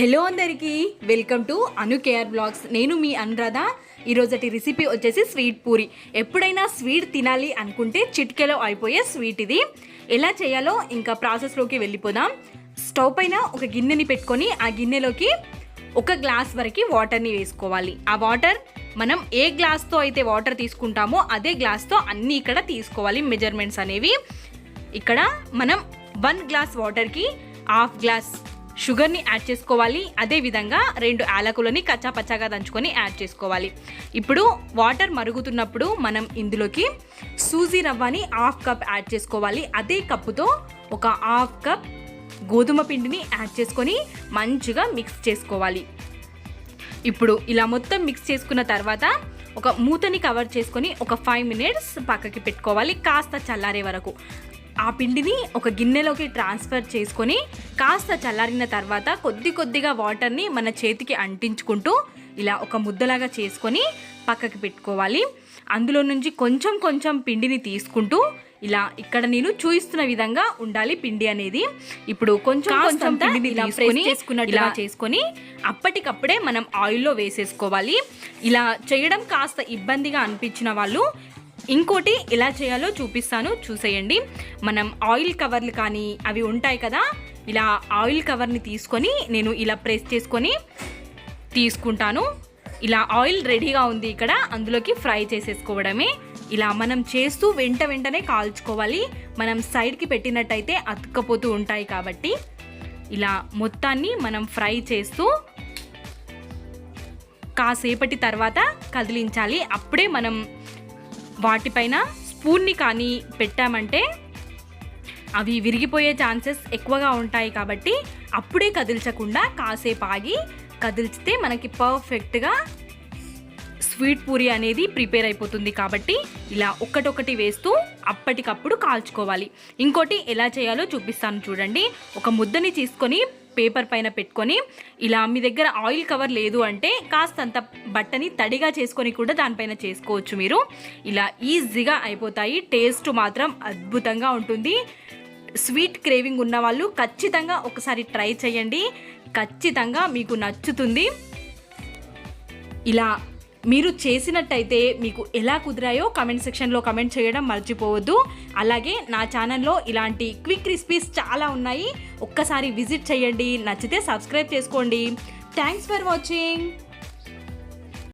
Hello అందరికీ welcome to Anu K R blogs. నేను మీ అనురాధ. ఈరోజటి రెసిపీ వచ్చేసి స్వీట్ పూరి. ఎప్పుడైనా స్వీట్ తినాలి అనుకుంటే చిటికెలో అయిపోయే స్వీట్ ఇది. ఎలా చేయాలో ఇంకా ప్రాసెస్లోకి వెళ్ళిపోదాం. స్టవ్ పైన ఒక గిన్నెని పెట్టుకొని ఆ గిన్నెలోకి ఒక గ్లాస్ వరకు వాటర్ని వేసుకోవాలి. ఆ వాటర్ మనం ఏ గ్లాస్తో అయితే వాటర్ తీసుకుంటామో అదే గ్లాస్తో అన్నీ ఇక్కడ తీసుకోవాలి మెజర్మెంట్స్ అనేవి. ఇక్కడ మనం వన్ గ్లాస్ వాటర్కి హాఫ్ గ్లాస్ షుగర్ని యాడ్ చేసుకోవాలి. అదేవిధంగా రెండు యాలకులని కచ్చాపచ్చాగా దంచుకొని యాడ్ చేసుకోవాలి. ఇప్పుడు వాటర్ మరుగుతున్నప్పుడు మనం ఇందులోకి సూజీ రవ్వని హాఫ్ కప్ యాడ్ చేసుకోవాలి. అదే కప్పుతో ఒక హాఫ్ కప్ గోధుమ పిండిని యాడ్ చేసుకొని మంచిగా మిక్స్ చేసుకోవాలి. ఇప్పుడు ఇలా మొత్తం మిక్స్ చేసుకున్న తర్వాత ఒక మూతని కవర్ చేసుకొని ఒక ఫైవ్ మినిట్స్ పక్కకి పెట్టుకోవాలి. కాస్త చల్లారే వరకు. ఆ పిండిని ఒక గిన్నెలోకి ట్రాన్స్ఫర్ చేసుకొని కాస్త చల్లారిన తర్వాత కొద్ది కొద్దిగా వాటర్ని మన చేతికి అంటించుకుంటూ ఇలా ఒక ముద్దలాగా చేసుకొని పక్కకి పెట్టుకోవాలి. అందులో నుంచి కొంచెం కొంచెం పిండిని తీసుకుంటూ ఇలా ఇక్కడ నేను చూపిస్తున్న విధంగా ఉండాలి పిండి అనేది. ఇప్పుడు కొంచెం కొంచెం పిండిని చేసుకున్నట్టు ఇలా చేసుకొని అప్పటికప్పుడే మనం ఆయిల్లో వేసేసుకోవాలి. ఇలా చేయడం కాస్త ఇబ్బందిగా అనిపించిన వాళ్ళు ఇంకోటి ఎలా చేయాలో చూపిస్తాను చూసేయండి. మనం ఆయిల్ కవర్లు కానీ అవి ఉంటాయి కదా ఇలా ఆయిల్ కవర్ని తీసుకొని నేను ఇలా ప్రెస్ చేసుకొని తీసుకుంటాను. ఇలా ఆయిల్ రెడీగా ఉంది ఇక్కడ అందులోకి ఫ్రై చేసేసుకోవడమే. ఇలా మనం చేస్తూ వెంట వెంటనే కాల్చుకోవాలి. మనం సైడ్కి పెట్టినట్టయితే అతుక్కపోతూ ఉంటాయి కాబట్టి. ఇలా మొత్తాన్ని మనం ఫ్రై చేస్తూ కాసేపటి తర్వాత కదిలించాలి. అప్పుడే మనం వాటిపైన స్పూన్ని కానీ పెట్టామంటే అవి విరిగిపోయే ఛాన్సెస్ ఎక్కువగా ఉంటాయి కాబట్టి అప్పుడే కదిల్చకుండా కాసేపు ఆగి కదిల్చితే మనకి పర్ఫెక్ట్గా స్వీట్ పూరి అనేది ప్రిపేర్ అయిపోతుంది కాబట్టి ఇలా ఒకటొకటి వేస్తూ అప్పటికప్పుడు కాల్చుకోవాలి. ఇంకోటి ఎలా చేయాలో చూపిస్తాను చూడండి. ఒక ముద్దని తీసుకొని పేపర్ పైన పెట్టుకొని ఇలా మీ దగ్గర ఆయిల్ కవర్ లేదు అంటే కాస్తంత బట్టని తడిగా చేసుకొని కూడా దానిపైన చేసుకోవచ్చు మీరు. ఇలా ఈజీగా అయిపోతాయి. టేస్ట్ మాత్రం అద్భుతంగా ఉంటుంది. స్వీట్ క్రేవింగ్ ఉన్న వాళ్ళు ఖచ్చితంగా ఒకసారి ట్రై చేయండి. ఖచ్చితంగా మీకు నచ్చుతుంది. ఇలా మీరు చేసినట్టయితే మీకు ఎలా కుదిరాయో కమెంట్ సెక్షన్లో కమెంట్ చేయడం మర్చిపోవద్దు. అలాగే నా ఛానల్లో ఇలాంటి క్విక్ రెసిపీస్ చాలా ఉన్నాయి. ఒక్కసారి విజిట్ చేయండి. నచ్చితే సబ్స్క్రైబ్ చేసుకోండి. Thanks for watching